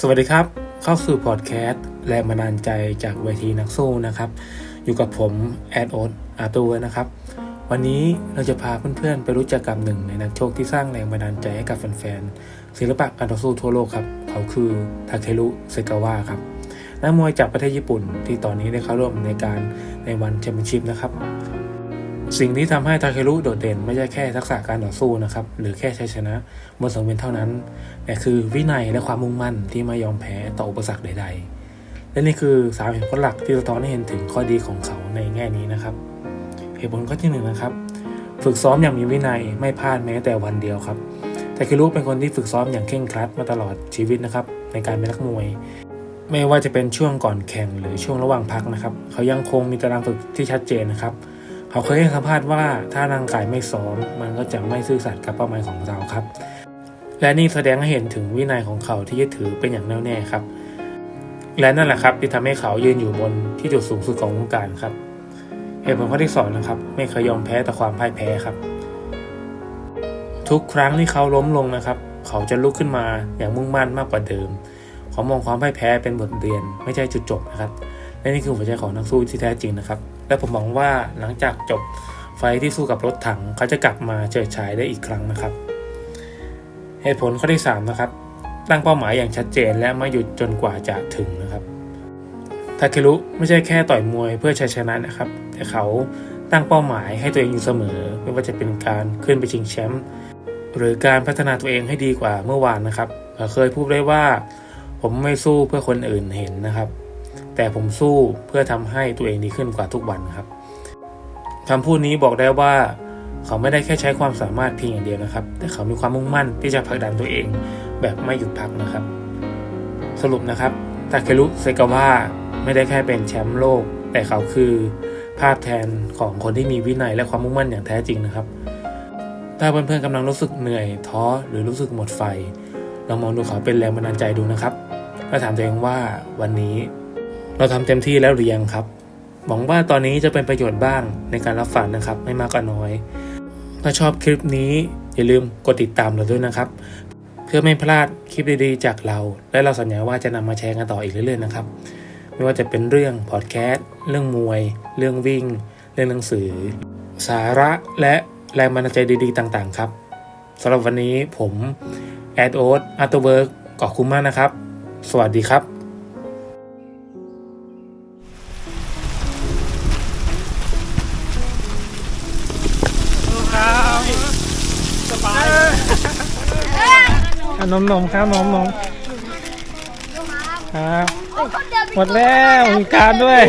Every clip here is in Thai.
สวัสดีครับ เข้าสู่พอดแคสต์แรงบันดาลใจจากเวทีนักสู้นะครับ อยู่กับผมแอดโอ๊ตอาตูเวนะครับ วันนี้เราจะพาเพื่อนๆ ไปรู้จักกับหนึ่งในนักโชคที่สร้างแรงบันดาลใจให้กับแฟนๆศิลปะการต่อสู้ทั่วโลกครับ เขาคือทาเครุเซกาวะครับนักมวยจากประเทศญี่ปุ่นที่ตอนนี้ได้เข้าร่วมในการในวันแชมเปี้ยนชิพนะครับ สิ่งที่ทำให้ทาเครุโดดเด่นไม่ใช่แค่ทักษะการต่อสู้นะครับ หรือแค่ชัยชนะบนสังเวียนเท่านั้น แต่คือวินัยและความมุ่งมั่นที่ไม่ยอมแพ้ต่ออุปสรรคใด ๆ และนี่คือสามเหตุผลหลักที่สะท้อนให้เห็นถึงข้อดีของเขาในแง่นี้นะครับ เหตุผลข้อที่หนึ่งนะครับ ฝึกซ้อมอย่างมีวินัยไม่พลาดแม้แต่วันเดียวครับแต่คือลูกเป็นคนที่ฝึกซ้อมอย่างเคร่งครัดมาตลอดชีวิตนะครับในการเป็นนักมวยไม่ว่าจะเป็นช่วงก่อนแข่งหรือช่วงระหว่างพักนะครับ เขายังคงมีตารางฝึกที่ชัดเจนนะครับ เขาเคยให้สัมภาษณ์ว่าถ้าร่างกายไม่ซ้อม มันก็จะไม่ซื่อสัตย์กับเป้าหมายของเราครับ และนี่แสดงให้เห็นถึงวินัยของเขาที่ยึดถือเป็นอย่างแน่วแน่ครับ และนั่นแหละครับที่ทำให้เขายืนอยู่บนที่จุดสูงสุดของวงการครับเหตุผลข้อที่สองนะครับไม่เคยยอมแพ้ต่อความพ่ายแพ้ครับ ทุกครั้งที่เขาล้มลงนะครับ เขาจะลุกขึ้นมาอย่างมุ่งมั่นมากกว่าเดิมเขามองความพ่ายแพ้เป็นบทเรียนไม่ใช่จุดจบนะครับและนี่คือหัวใจของนักสู้ที่แท้จริงนะครับ และผมหวังว่าหลังจากจบไฟที่สู้กับรถถังเขาจะกลับมาเฉิดฉายได้อีกครั้งนะครับ เหตุผลข้อที่ 3 นะครับ ตั้งเป้าหมายอย่างชัดเจนและไม่หยุดจนกว่าจะถึงนะครับทาเครุไม่ใช่แค่ต่อยมวยเพื่อชัยชนะนะครับ แต่เขาตั้งเป้าหมายให้ตัวเองอยู่เสมอ ไม่ว่าจะเป็นการขึ้นไปชิงแชมป์หรือการพัฒนาตัวเองให้ดีกว่าเมื่อวานนะครับเขาเคยพูดได้ว่า ผมไม่สู้เพื่อคนอื่นเห็นนะครับ แต่ผมสู้เพื่อทำให้ตัวเองดีขึ้นกว่าทุกวันครับคำพูดนี้บอกได้ว่า เขาไม่ได้แค่ใช้ความสามารถเพียงอย่างเดียวนะครับ แต่เขามีความมุ่งมั่นที่จะผลักดันตัวเอง แบบไม่หยุดพักนะครับ สรุปนะครับทาเครุเซกาวะไม่ได้แค่เป็นแชมป์โลก แต่เขาคือภาพแทนของคนที่มีวินัยและความมุ่งมั่นอย่างแท้จริงนะครับ ถ้าเพื่อนๆกำลังรู้สึกเหนื่อยท้อหรือรู้สึกหมดไฟลองมองดูเขาเป็นแรงบันดาลใจดูนะครับแล้วถามตัวเองว่าวันนี้ เราทำเต็มที่แล้วหรือยังครับ หวังว่าตอนนี้จะเป็นประโยชน์บ้างในการรับฟังนะครับ ไม่มากก็น้อย ถ้าชอบคลิปนี้อย่าลืมกดติดตามเราด้วยนะครับ เพื่อไม่พลาดคลิปดีๆจากเรา และเราสัญญาว่าจะนำมาแชร์กันต่ออีกเรื่อยๆนะครับ ไม่ว่าจะเป็นเรื่องพอดแคสต์เรื่องมวย เรื่องวิ่ง เรื่องหนังสือ สาระและแรงบันดาลใจดีๆต่างๆ ครับสำหรับวันนี้ผมแอดโอ๊ตอาร์ตเวิร์กขอบคุณมากนะครับ สวัสดีครับ ขนมนมครับนมนมครับหมดแล้วมีการด้วย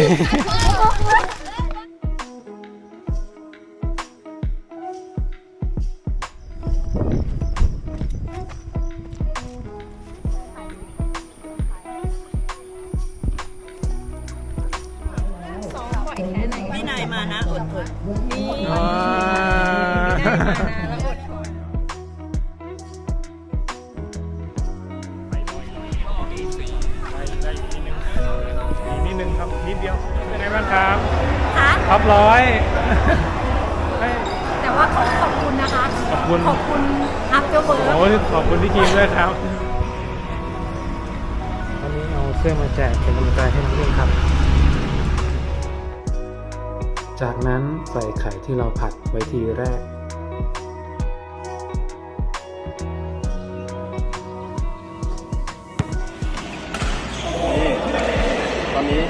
วินัยมานะอดทนนี่ เดียวเป็นไงบ้างครับคะท็อปร้อยแต่ว่าขอขอบคุณนะคะ ขอบคุณขอบคุณอัพเดอร์เวิร์โอ้ยขอบคุณพี่กีมด้วยครับวันนี้เอาเสื้อมาแจกเป็นกำลังใจให้น้องเล่นครับ จากนั้นใส่ไข่ที่เราผัดไว้ทีแรกตอนนี้